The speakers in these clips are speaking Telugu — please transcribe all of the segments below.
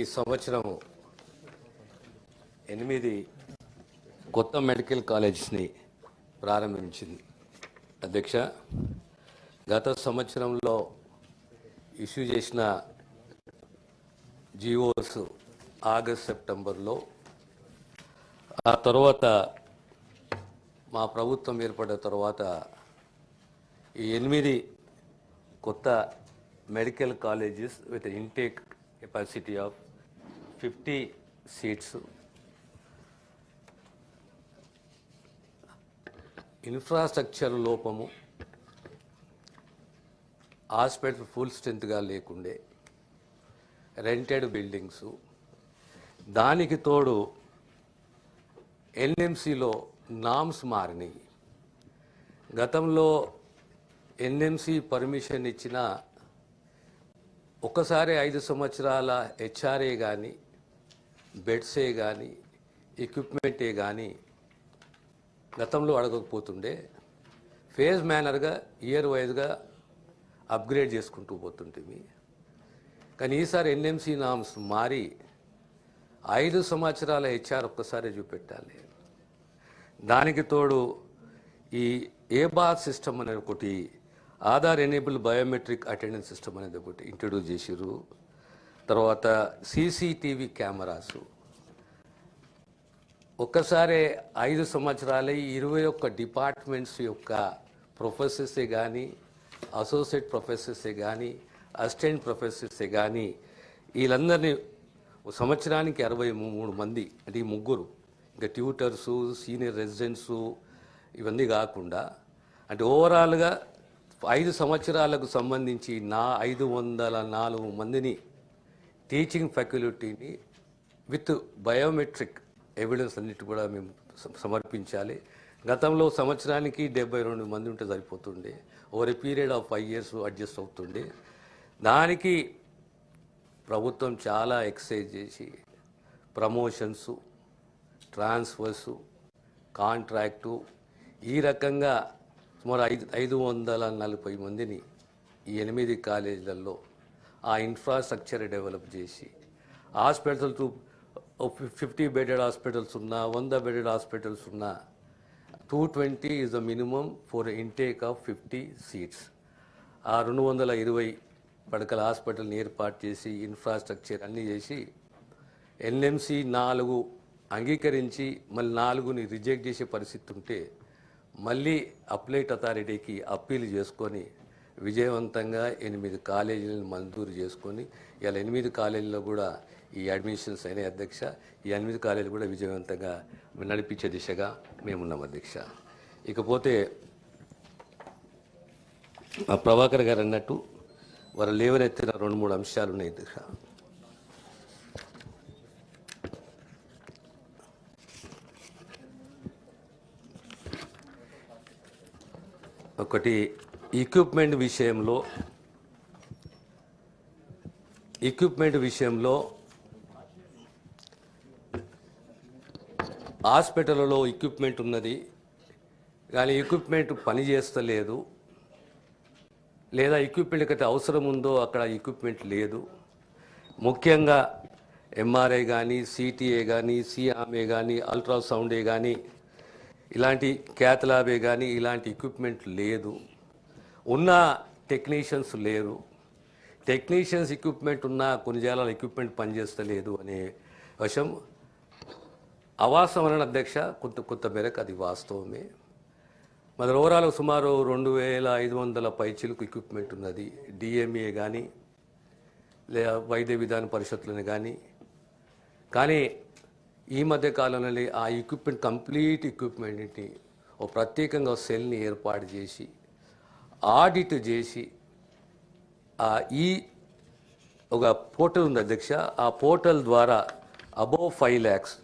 ఈ సంవత్సరం ఎనిమిది కొత్త మెడికల్ కాలేజెస్ని ప్రారంభించింది. అధ్యక్ష గత సంవత్సరంలో ఇష్యూ చేసిన జిఓస్ ఆగస్ట్ సెప్టెంబర్లో ఆ తర్వాత మా ప్రభుత్వం ఏర్పడిన తర్వాత ఈ ఎనిమిది కొత్త medical colleges with intake capacity of fifty seats. Infrastructure లోపము హాస్పిటల్ ఫుల్ స్ట్రెంత్గా లేకుండే రెంటెడ్ బిల్డింగ్స్. దానికి తోడు ఎన్ఎంసిలో నామ్స్ మారినాయి. గతంలో ఎన్ఎంసి పర్మిషన్ ఇచ్చిన ఒకసారి ఐదు సంవత్సరాల హెచ్ఆర్ఏ కానీ బెడ్సే కానీ ఎక్విప్మెంటే కానీ గతంలో అడగకపోతుండే ఫేజ్ మేనర్గా ఇయర్ వైజ్గా అప్గ్రేడ్ చేసుకుంటూ పోతుంటుంది కానీ ఈసారి ఎన్ఎంసి నామ్స్ మారి ఐదు సంవత్సరాల హెచ్ఆర్ ఒక్కసారి చూపెట్టాలి. దానికి తోడు ఈ ఏబా సిస్టమ్ అనేది ఒకటి Aadhaar enabled biometric attendance system అనేది ఒకటి ఇంట్రడ్యూస్ చేసిర్రు. తర్వాత సీసీటీవీ కెమెరాసు. ఒక్కసారి ఐదు సంవత్సరాలే ఇరవై ఒక్క డిపార్ట్మెంట్స్ యొక్క ప్రొఫెసర్సే కానీ అసోసియేట్ ప్రొఫెసర్సే కానీ అసిస్టెంట్ ప్రొఫెసర్సే కానీ వీళ్ళందరినీ సంవత్సరానికి అరవై మూడు మంది అంటే ఈ ముగ్గురు ఇంకా ట్యూటర్సు సీనియర్ రెసిడెంట్సు ఇవన్నీ కాకుండా అంటే ఓవరాల్గా ఐదు సంవత్సరాలకు సంబంధించి నా ఐదు వందల నాలుగు మందిని టీచింగ్ ఫ్యాకల్టీని విత్ బయోమెట్రిక్ ఎవిడెన్స్ అన్నిటి కూడా మేము సమర్పించాలి. గతంలో సంవత్సరానికి డెబ్బై రెండు మంది ఉంటే సరిపోతుండే. Over a period of five years adjust అవుతుండే. దానికి ప్రభుత్వం చాలా ఎక్సైజ్ చేసి ప్రమోషన్స్ ట్రాన్స్ఫర్సు కాంట్రాక్టు ఈ రకంగా సుమారు ఐదు ఐదు వందల నలభై మందిని ఈ ఎనిమిది కాలేజీలలో ఆ ఇన్ఫ్రాస్ట్రక్చర్ డెవలప్ చేసి హాస్పిటల్స్ ఫిఫ్టీ బెడెడ్ హాస్పిటల్స్ ఉన్నా వంద బెడెడ్ హాస్పిటల్స్ ఉన్నా two twenty is the minimum for intake of fifty seats ఆ రెండు వందల ఇరవై పడకల హాస్పిటల్ని ఏర్పాటు చేసి ఇన్ఫ్రాస్ట్రక్చర్ అన్నీ చేసి ఎన్ఎంసి నాలుగు అంగీకరించి మళ్ళీ నాలుగుని రిజెక్ట్ చేసే పరిస్థితి ఉంటే మళ్ళీ అప్లైట్ అథారిటీకి అప్పీల్ చేసుకొని విజయవంతంగా ఎనిమిది కాలేజీలను మంజూరు చేసుకొని ఇలా ఎనిమిది కాలేజీలో కూడా ఈ అడ్మిషన్స్ అయిన అధ్యక్ష. ఈ ఎనిమిది కాలేజీలు కూడా విజయవంతంగా నడిపించే దిశగా మేమున్నాం అధ్యక్ష. ఇకపోతే మా ప్రభాకర్ గారు అన్నట్టు వారు లేవనెత్తిన రెండు మూడు అంశాలు ఉన్నాయి అధ్యక్ష. ఒకటి ఎక్విప్మెంట్ విషయంలో ఎక్విప్మెంట్ విషయంలో హాస్పిటల్లో ఎక్విప్మెంట్ ఉన్నది కానీ ఎక్విప్మెంట్ పని చేస్తలేదు లేదా ఎక్విప్మెంట్ అయితే అవసరం ఉందో అక్కడ ఎక్విప్మెంట్ లేదు. ముఖ్యంగా ఎంఆర్ఐ కానీ సిటీఏ కానీ సిఆర్ఏ కానీ అల్ట్రాసౌండే కానీ ఇలాంటి క్యాథలాబే కానీ ఇలాంటి ఎక్విప్మెంట్ లేదు. ఉన్న టెక్నీషియన్స్ లేరు. టెక్నీషియన్స్ ఎక్విప్మెంట్ ఉన్న కొన్ని జాలాల ఎక్విప్మెంట్ పనిచేస్తలేదు అనే వశం అవాసమైన అధ్యక్ష కొంత కొంత మేరకు అది వాస్తవమే. మన ఓవరాల్ సుమారు రెండు వేల ఐదు వందల పైచీలకు ఎక్విప్మెంట్ ఉన్నది. డిఎంఏ కానీ లేదా వైద్య విధాన పరిషత్తులను కానీ కానీ ఈ మధ్య కాలంలో ఆ ఎక్విప్మెంట్ కంప్లీట్ ఎక్విప్మెంట్ని ఓ ప్రత్యేకంగా సెల్ని ఏర్పాటు చేసి ఆడిట్ చేసి ఆ ఈ ఒక పోర్టల్ ఉంది అధ్యక్ష ఆ పోర్టల్ ద్వారా above five lakhs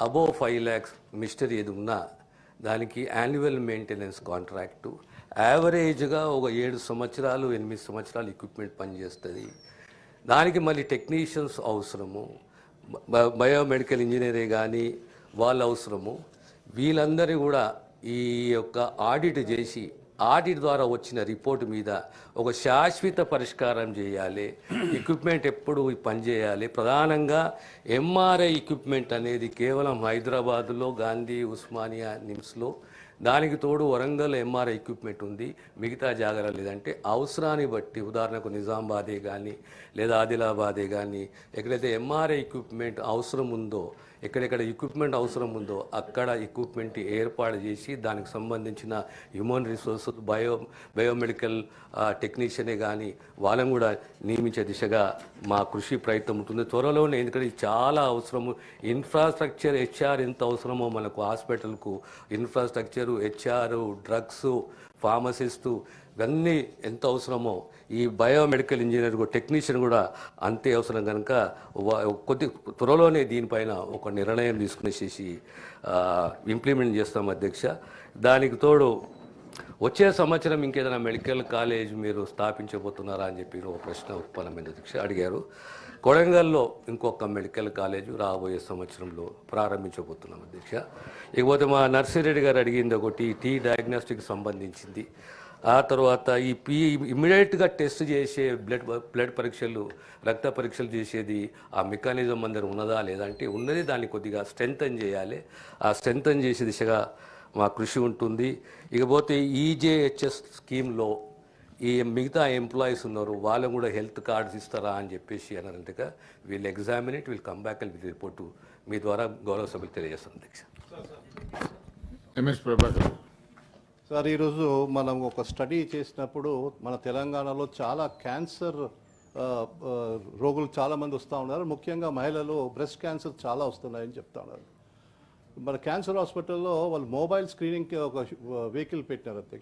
above five lakhs mystery ఏది ఉన్నా దానికి యాన్యువల్ మెయింటెనెన్స్ కాంట్రాక్టు. యావరేజ్గా ఒక ఏడు సంవత్సరాలు ఎనిమిది సంవత్సరాలు ఎక్విప్మెంట్ పనిచేస్తుంది. దానికి మళ్ళీ టెక్నీషియన్స్ అవసరము బయోమెడికల్ ఇంజనీరే కానీ వాళ్ళ అవసరము. వీళ్ళందరూ కూడా ఈ యొక్క ఆడిట్ చేసి ఆడిట్ ద్వారా వచ్చిన రిపోర్ట్ మీద ఒక శాశ్వత పరిష్కారం చేయాలి. ఎక్విప్మెంట్ ఎప్పుడు పనిచేయాలి ప్రధానంగా ఎంఆర్ఐ ఎక్విప్మెంట్ అనేది కేవలం హైదరాబాద్లో గాంధీ ఉస్మానియా నిమ్స్లో దానికి తోడు వరంగల్ ఎంఆర్ఐ ఎక్విప్మెంట్ ఉంది. మిగతా జాగ్రత్త లేదంటే అవసరాన్ని బట్టి ఉదాహరణకు నిజామాబాదే కానీ లేదా ఆదిలాబాదే కానీ ఎక్కడైతే ఎంఆర్ఐ ఎక్విప్మెంట్ అవసరం ఉందో ఎక్కడెక్కడ ఎక్విప్మెంట్ అవసరం ఉందో అక్కడ ఎక్విప్మెంట్ ఏర్పాటు చేసి దానికి సంబంధించిన హ్యూమన్ రిసోర్స్ బయో బయోమెడికల్ టెక్నీషియనే కానీ వాళ్ళని కూడా నియమించే దిశగా మా కృషి ప్రయత్నం ఉంటుంది. త్వరలోనే ఎందుకంటే చాలా అవసరము. ఇన్ఫ్రాస్ట్రక్చర్ హెచ్ఆర్ ఎంత అవసరమో మనకు హాస్పిటల్కు ఇన్ఫ్రాస్ట్రక్చరు హెచ్ఆర్ డ్రగ్స్ ఫార్మసిస్టు ఇవన్నీ ఎంత అవసరమో ఈ బయోమెడికల్ ఇంజనీర్ టెక్నీషియన్ కూడా అంతే అవసరం కనుక కొద్ది త్వరలోనే దీనిపైన ఒక నిర్ణయం తీసుకునేసేసి ఇంప్లిమెంట్ చేస్తాం అధ్యక్ష. దానికి తోడు వచ్చే సంవత్సరం ఇంకేదైనా మెడికల్ కాలేజ్ మీరు స్థాపించబోతున్నారా అని చెప్పి ఒక ప్రశ్న ఉత్పన్నమైన అధ్యక్ష అడిగారు. కొడంగల్లో ఇంకొక మెడికల్ కాలేజ్ రాబోయే సంవత్సరంలో ప్రారంభించబోతున్నాం అధ్యక్ష. ఇకపోతే మా నర్సిరెడ్డి గారు అడిగింది ఒకటి టీ డయాగ్నోస్టిక్ సంబంధించింది. ఆ తర్వాత ఈ పీ ఇమ్మీడియట్గా టెస్ట్ చేసే బ్లడ్ బ్లడ్ పరీక్షలు రక్త పరీక్షలు చేసేది ఆ మెకానిజం అందరు ఉన్నదా లేదంటే ఉన్నది దాన్ని కొద్దిగా స్ట్రెంగ్తన్ చేయాలి. ఆ స్ట్రెంగ్తన్ చేసే దిశగా మా కృషి ఉంటుంది. ఇకపోతే ఈజేహెచ్ఎస్ స్కీమ్లో ఈ మిగతా ఎంప్లాయీస్ ఉన్నారు వాళ్ళకు కూడా హెల్త్ కార్డ్స్ ఇస్తారా అని చెప్పేసి అన్నారంటగా వీళ్ళు ఎగ్జామిన్ ఇట్ వీళ్ళు come back and with report మీ ద్వారా గౌరవ సభ్యులు తెలియజేస్తాను అధ్యక్ష. ఎంఎస్ ప్రభాకర్ సార్ ఈరోజు మనం ఒక స్టడీ చేసినప్పుడు మన తెలంగాణలో చాలా క్యాన్సర్ రోగులు చాలా మంది వస్తూ ఉన్నారు. ముఖ్యంగా మహిళలు బ్రెస్ట్ క్యాన్సర్ చాలా వస్తున్నాయని చెప్తా ఉన్నారు. మన క్యాన్సర్ హాస్పిటల్లో వాళ్ళు మొబైల్ స్క్రీనింగ్కి ఒక వెహికల్ పెట్టినారు అధ్యక్ష.